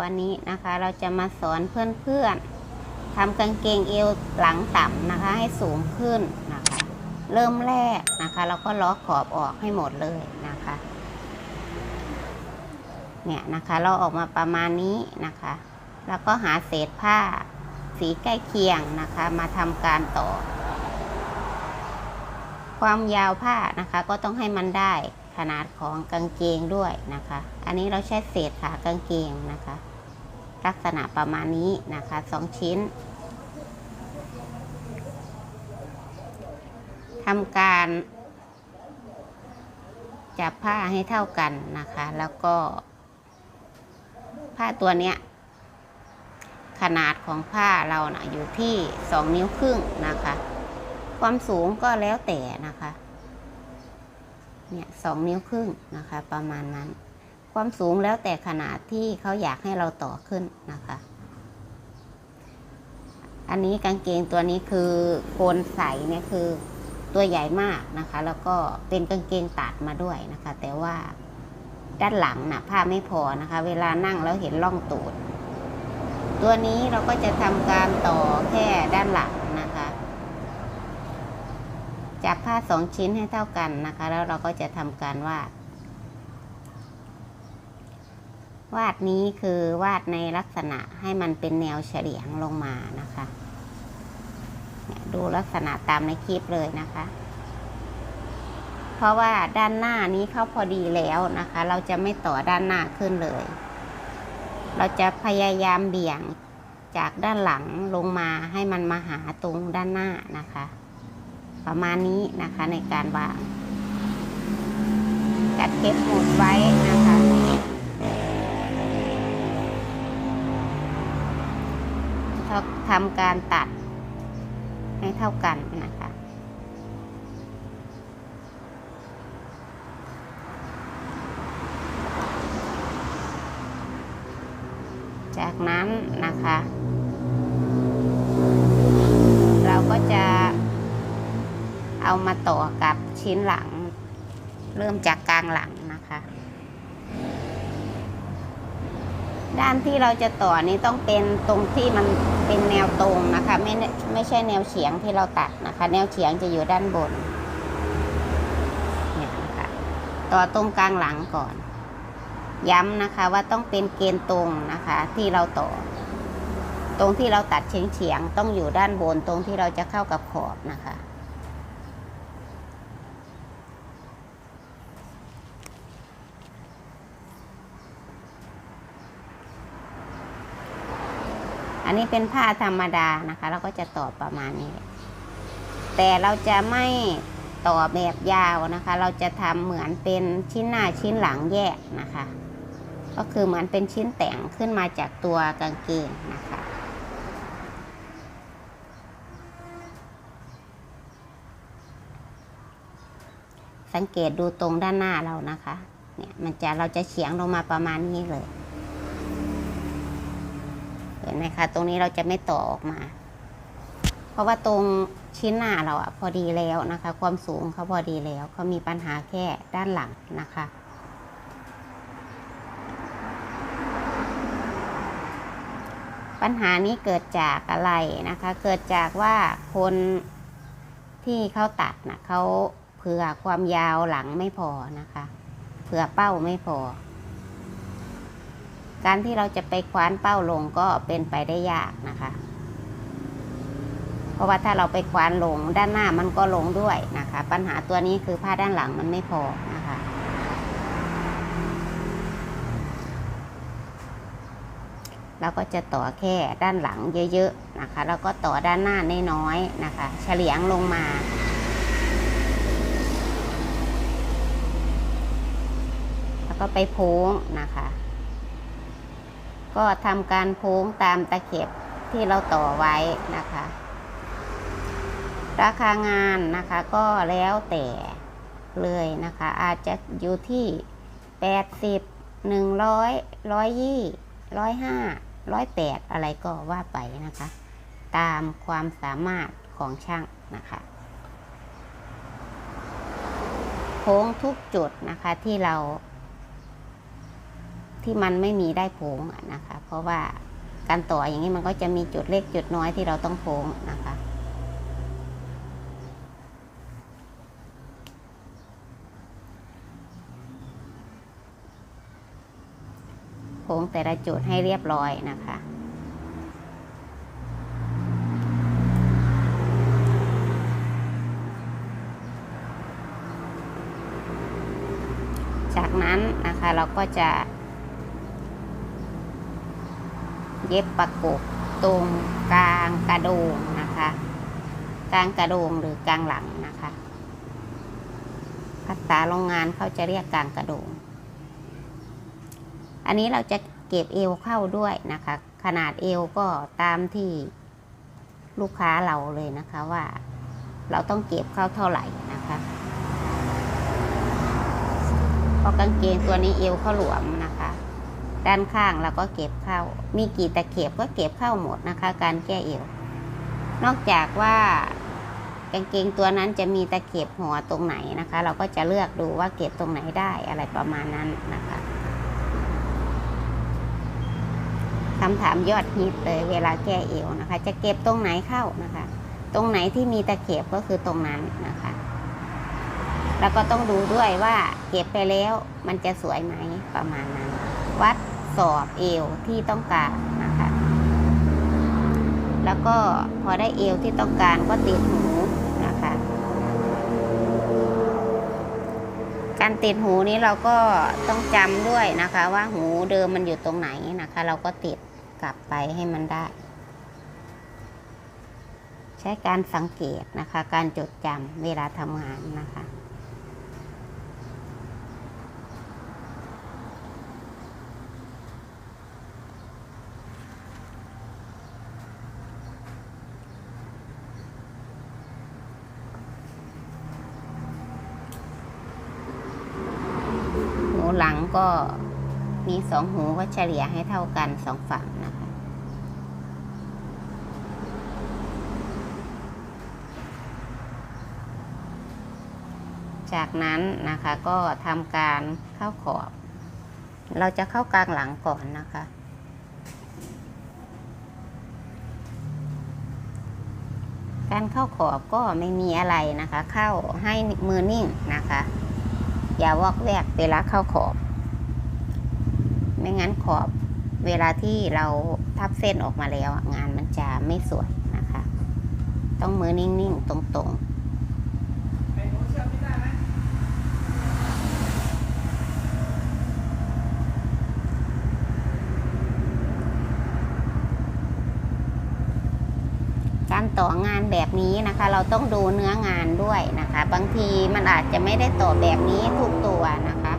วันนี้นะคะเราจะมาสอนเพื่อนๆทำกางเกงเอวหลังต่ำนะคะ ให้สูงขึ้นนะคะ เริ่มแรกนะคะ เราก็ล้อขอบออกให้หมดเลยนะคะเนี่ยนะคะเราออกมาประมาณนี้นะคะ แล้วก็หาเศษผ้าสีใกล้เคียงนะคะ มาทำการต่อ ความยาวผ้านะคะก็ต้องให้มันได้ ขนาดของกางเกงด้วยนะคะ อันนี้เราใช้เศษขากางเกงนะคะ ลักษณะประมาณนี้นะคะสองชิ้นทำการจับผ้าให้เท่ากันนะคะ แล้วก็ ผ้าตัวเนี้ย ขนาดของผ้าเรานะ่ะอยู่ที่สองนิ้วครึ่งนะคะ ความสูงก็แล้วแต่นะคะ เนี่ยสองนิ้วครึ่งนะคะประมาณนั้น ความสูงแล้วแต่ขนาดที่เขาอยากให้เราต่อขึ้นนะคะ อันนี้กางเกงตัวนี้คือโคนใสเนี่ยคือตัวใหญ่มากนะคะ แล้วก็เป็นกางเกงตัดมาด้วยนะคะ แต่ว่าด้านหลังนะผ้าไม่พอนะคะ เวลานั่งแล้วเห็นร่องตูด ตัวนี้เราก็จะทำการต่อแค่ด้านหลัง จับผ้าสองชิ้นให้เท่ากันนะคะ แล้วเราก็จะทำการวาด วาดนี้คือวาดในลักษณะให้มันเป็นแนวเฉลียงลงมานะคะดูลักษณะตามในคลิปเลยนะคะ เพราะว่าด้านหน้านี้เข้าพอดีแล้วนะคะ เราจะไม่ต่อด้านหน้าขึ้นเลย เราจะพยายามเบี่ยงจากด้านหลังลงมาให้มันมาหาตรงด้านหน้านะคะ ประมาณนี้นะคะในการวางจัดเก็บหมุดไว้นะคะเราทำการตัดให้เท่ากันนะคะจากนั้นนะคะ เราก็จะ เอามาต่อกับชิ้นหลัง เริ่มจากกลางหลังนะคะ ด้านที่เราจะต่อนี้ต้องเป็นตรงที่มันเป็นแนวตรงนะคะ ไม่ไม่ใช่แนวเฉียงที่เราตัดนะคะ แนวเฉียงจะอยู่ด้านบนเนี่ยนะคะต่อตรงกลางหลังก่อน ย้ำนะคะว่าต้องเป็นเกณฑ์ตรงนะคะ ที่เราต่อตรงที่เราตัดเฉียงเฉียงๆต้องอยู่ด้านบนตรงที่เราจะเข้ากับขอบนะคะ อันนี้เป็นผ้าธรรมดานะคะ เราก็จะต่อประมาณนี้ แต่เราจะไม่ต่อแบบยาวนะคะ เราจะทำเหมือนเป็นชิ้นหน้าชิ้นหลังแยกนะคะ ก็คือเหมือนเป็นชิ้นแต่งขึ้นมาจากตัวกางเกงนะคะสังเกตดูตรงด้านหน้าเรานะคะ เนี่ยมันจะเราจะเฉียงลงมาประมาณนี้เลย เห็นไหมคะ ตรงนี้เราจะไม่ต่อออกมา เพราะว่าตรงชิ้นหน้าเราอะพอดีแล้วนะคะ ความสูงเขาพอดีแล้วเขามีปัญหาแค่ด้านหลังนะคะปัญหานี้เกิดจากอะไรนะคะ เกิดจากว่าคนที่เขาตัดนะเขาเผื่อความยาวหลังไม่พอนะคะ เผื่อเป้าไม่พอ การที่เราจะไปคว้านเป้าลงก็เป็นไปได้ยากนะคะ เพราะว่าถ้าเราไปคว้านลงด้านหน้ามันก็ลงด้วยนะคะ ปัญหาตัวนี้คือผ้าด้านหลังมันไม่พอนะคะเราก็จะต่อแค่ด้านหลังเยอะๆนะคะ แล้วก็ต่อด้านหน้าน้อยๆนะคะ เฉลียงลงมาแล้วก็ไปโพ้งนะคะ ก็ทำการโพ้งตามตะเข็บที่เราต่อไว้นะคะ ราคางานนะคะก็แล้วแต่เลยนะคะ อาจจะอยู่ที่ 80 100 120 105 108 อะไรก็ว่าไปนะคะ ตามความสามารถของช่างนะคะโค้งทุกจุดนะคะที่เรา ที่มันไม่มีได้โพงนะคะ เพราะว่าการต่ออย่างนี้มันก็จะมีจุดเล็กจุดน้อยที่เราต้องโพงนะคะโค้งแต่ละจุดให้เรียบร้อยนะคะจากนั้นนะคะเราก็จะ เย็บประกบตรงกลางกระโดงนะคะ กลางกระโดงหรือกลางหลังนะคะภาษาโรงงานเขาจะเรียกกลางกระโดง อันนี้เราจะเก็บเอวเข้าด้วยนะคะ ขนาดเอวก็ตามที่ลูกค้าเราเลยนะคะว่าเราต้องเก็บเข้าเท่าไหร่นะคะเพราะกางเกงตัวนี้เอวเข้าหลวมน ด้านข้างเราก็เก็บเข้า มีกี่ตะเข็บก็เก็บเข้าหมดนะคะ การแก้เอวนอกจากว่ากางเกงตัวนั้นจะมีตะเข็บหัวตรงไหนนะคะ เราก็จะเลือกดูว่าเก็บตรงไหนได้อะไรประมาณนั้นนะคะคำถามยอดฮิตเลยเวลาแก้เอวนะคะ จะเก็บตรงไหนเข้านะคะ ตรงไหนที่มีตะเข็บก็คือตรงนั้นนะคะ แล้วก็ต้องดูด้วยว่าเก็บไปแล้วมันจะสวยไหมประมาณนั้น วัด สอบเอวที่ต้องการนะคะ แล้วก็พอได้เอวที่ต้องการก็ติดหูนะคะ การติดหูนี้เราก็ต้องจำด้วยนะคะ ว่าหูเดิมมันอยู่ตรงไหนนะคะ เราก็ติดกลับไปให้มันได้ ใช้การสังเกตนะคะ การจดจำเวลาทำงานนะคะ หลังก็มีสองหูก็เฉลี่ยให้เท่ากันสองฝั่งนะคะ จากนั้นนะคะก็ทำการเข้าขอบ เราจะเข้ากลางหลังก่อนนะคะการเข้าขอบก็ไม่มีอะไรนะคะ เข้าให้มือนิ่งนะคะ อย่าวอกแวกเวลาเข้าขอบ ไม่งั้นขอบเวลาที่เราทับเส้นออกมาแล้ว งานมันจะไม่สวยนะคะ ต้องมือนิ่งๆ ตรงๆ การ ต่องานแบบนี้นะคะ เราต้องดูเนื้องานด้วยนะคะ บางทีมันอาจจะไม่ได้ต่อแบบนี้ทุกตัวนะคะ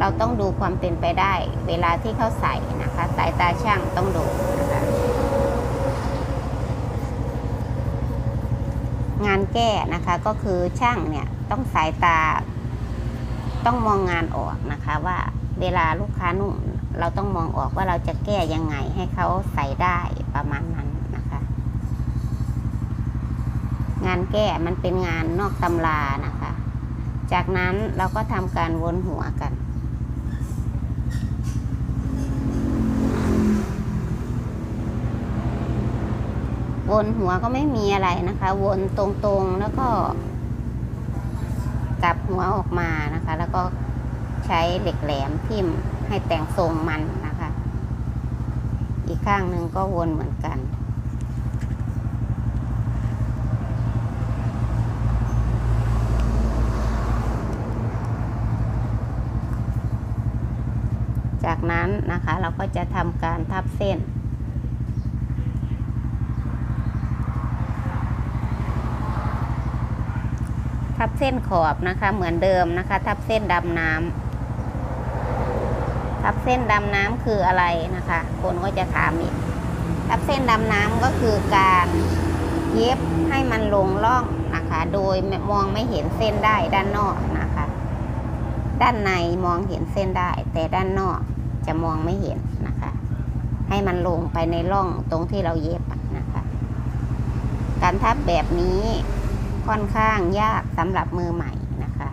เราต้องดูความเป็นไปได้ เวลาที่เขาใส่นะคะสายตาช่างต้องดูนะคะงานแก้นะคะก็คือช่างเนี่ยต้องสายตา ต้องมองงานออกนะคะว่าเวลาลูกค้านุ่งเราต้องมองออกว่าเราจะแก้ยังไงให้เขาใส่ได้ประมาณนั้นนะคะ งานแก้มันเป็นงานนอกตำรานะคะ จากนั้นเราก็ทำการวนหัวกัน วนหัวก็ไม่มีอะไรนะคะ วนตรงๆแล้วก็ กลับหัวออกมานะคะ แล้วก็ใช้เหล็กแหลมทิ่มให้แต่งทรงมันนะคะ อีกข้างหนึ่งก็วนเหมือนกัน นั้นนะคะ เราก็จะทำการทับเส้น ทับเส้นขอบนะคะเหมือนเดิมนะคะ ทับเส้นดำน้ำทับเส้นดำน้ำคืออะไรนะคะ คนก็จะถามอีกทับเส้นดำน้ำก็คือการเย็บให้มันลงร่องนะคะ โดยมองไม่เห็นเส้นได้ด้านนอกนะคะ ด้านในมองเห็นเส้นได้แต่ด้านนอก จะมองไม่เห็นนะคะ ให้มันลงไปในร่องตรงที่เราเย็บนะคะ การทับแบบนี้ค่อนข้างยากสำหรับมือใหม่นะคะ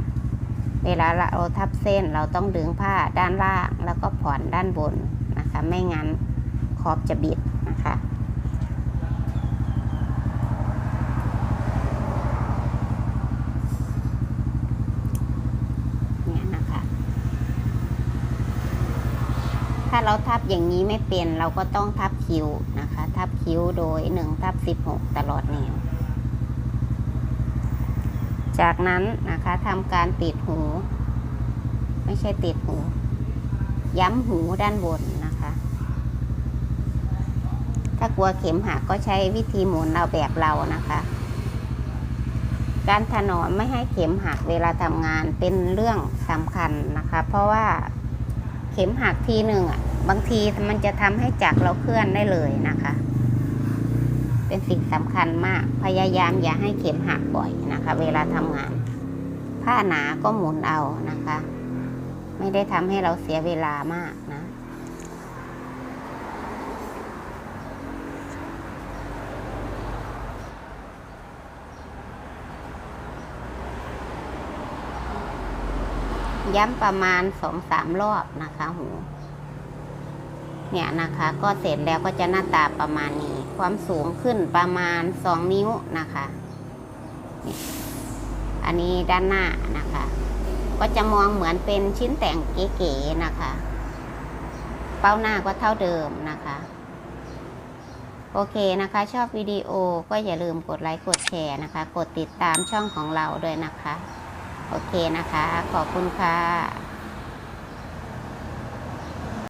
เวลาเราทับเส้นเราต้องดึงผ้าด้านล่างแล้วก็ผ่อนด้านบนนะคะ ไม่งั้นขอบจะบิดนะคะ เนี่ยนะคะ ถ้าเราทับอย่างนี้ไม่เป็นเราก็ต้องทับคิ้วนะคะ ทับคิ้วโดย1ทับ16 ตลอดแนว จากนั้นนะคะทำการติดหู ไม่ใช่ติดหู ย้ำหูด้านบนนะคะ ถ้ากลัวเข็มหักก็ใช้วิธีหมุนเอาแบบเรานะคะการถนอมไม่ให้เข็มหักเวลาทำงานเป็นเรื่องสำคัญนะคะ เพราะว่า ข็มหักทีหนึ่งอะ บางทีมันจะทำให้จักรเราเคลื่อนได้เลยนะคะ เป็นสิ่งสำคัญมาก พยายามอย่าให้เข็มหักบ่อยนะคะ เวลาทำงาน ผ้าหนาก็หมุนเอานะคะ ไม่ได้ทำให้เราเสียเวลามาก ย้ำประมาณสองสามรอบนะคะหู เนี่ยนะคะก็เสร็จแล้วก็จะหน้าตาประมาณนี้ ความสูงขึ้นประมาณสองนิ้วนะคะนี่อันนี้ด้านหน้านะคะ ก็จะมองเหมือนเป็นชิ้นแต่งเก๋ๆนะคะ เป้าหน้าก็เท่าเดิมนะคะโอเคนะคะ ชอบวิดีโอก็อย่าลืมกดไลค์กดแชร์นะคะ กดติดตามช่องของเราด้วยนะคะ โอเคนะคะ ขอบคุณค่ะ